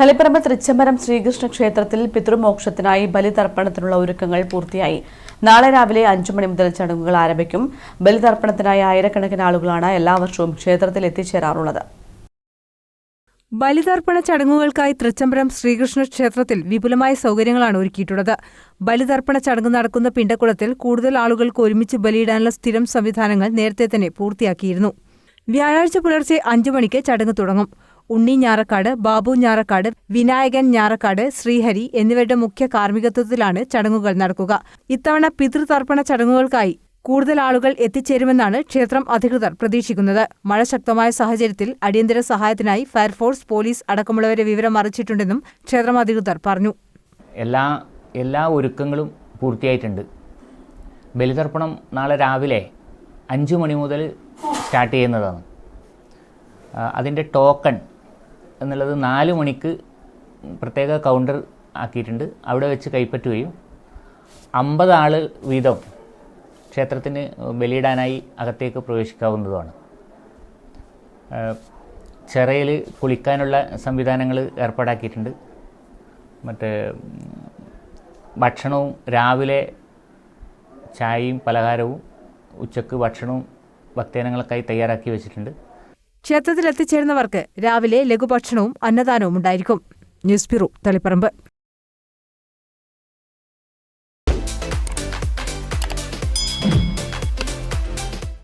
തളിപ്പറമ്പ് തൃച്ചംബരം ശ്രീകൃഷ്ണ ക്ഷേത്രത്തിൽ പിതൃമോക്ഷത്തിനായി ബലിതർപ്പണത്തിനുള്ള ഒരുക്കങ്ങൾ പൂർത്തിയായി. നാളെ രാവിലെ അഞ്ചു മണി മുതൽ ചടങ്ങുകൾ ആരംഭിക്കും. ബലിതർപ്പണത്തിനായി ആയിരക്കണക്കിന് ആളുകളാണ് എല്ലാ വർഷവും ക്ഷേത്രത്തിൽ എത്തിച്ചേരാറുള്ളത്. ബലിതർപ്പണ ചടങ്ങുകൾക്കായി തൃച്ചംബരം ശ്രീകൃഷ്ണ ക്ഷേത്രത്തിൽ വിപുലമായ സൗകര്യങ്ങളാണ് ഒരുക്കിയിട്ടുള്ളത്. ബലിതർപ്പണ ചടങ്ങ് നടക്കുന്ന പിണ്ടക്കുളത്തിൽ കൂടുതൽ ആളുകൾക്ക് ഒരുമിച്ച് ബലിയിടാനുള്ള സ്ഥിരം സംവിധാനങ്ങൾ നേരത്തെ തന്നെ പൂർത്തിയാക്കിയിരുന്നു. വ്യാഴാഴ്ച പുലർച്ചെ അഞ്ചു മണിക്ക് ചടങ്ങ് തുടങ്ങും. ഉണ്ണി ഞാറക്കാട് ബാബു ഞാറക്കാട് വിനായകൻ ഞാറക്കാട് ശ്രീഹരി എന്നിവരുടെ മുഖ്യ കാർമ്മികത്വത്തിലാണ് ചടങ്ങുകൾ നടക്കുക. ഇത്തവണ പിതൃതർപ്പണ ചടങ്ങുകൾക്കായി കൂടുതൽ ആളുകൾ എത്തിച്ചേരുമെന്നാണ് ക്ഷേത്രം അധികൃതർ പ്രതീക്ഷിക്കുന്നത്. മഴ ശക്തമായ സാഹചര്യത്തിൽ അടിയന്തര സഹായത്തിനായി ഫയർഫോഴ്സ് പോലീസ് അടക്കമുള്ളവരെ വിവരം അറിയിച്ചിട്ടുണ്ടെന്നും ക്ഷേത്രം അധികൃതർ പറഞ്ഞു. എല്ലാ എല്ലാ ഒരുക്കങ്ങളും പൂർത്തിയായിട്ടുണ്ട്. ബലിതർപ്പണം നാളെ രാവിലെ അഞ്ച് മണി മുതൽ സ്റ്റാർട്ട് ചെയ്യുന്നതാണ്. അതിന്റെ ടോക്കൺ എന്നുള്ളത് നാല് മണിക്ക് പ്രത്യേക കൗണ്ടർ ആക്കിയിട്ടുണ്ട്. അവിടെ വെച്ച് കൈപ്പറ്റുകയും അമ്പത് ആൾ വീതം ക്ഷേത്രത്തിന് ബലിയിടാനായി അകത്തേക്ക് പ്രവേശിക്കാവുന്നതുമാണ്. ചിറയിൽ കുളിക്കാനുള്ള സംവിധാനങ്ങൾ ഏർപ്പാടാക്കിയിട്ടുണ്ട്. മറ്റേ ഭക്ഷണവും രാവിലെ ചായയും പലഹാരവും ഉച്ചയ്ക്ക് ഭക്ഷണവും ഭക്തജനങ്ങൾക്കായി തയ്യാറാക്കി വെച്ചിട്ടുണ്ട്. ക്ഷേത്രത്തിൽ എത്തിച്ചേരുന്നവർക്ക് രാവിലെ ലഘുഭക്ഷണവും അന്നദാനവും ഉണ്ടായിരിക്കും. News bureau Taliparamba.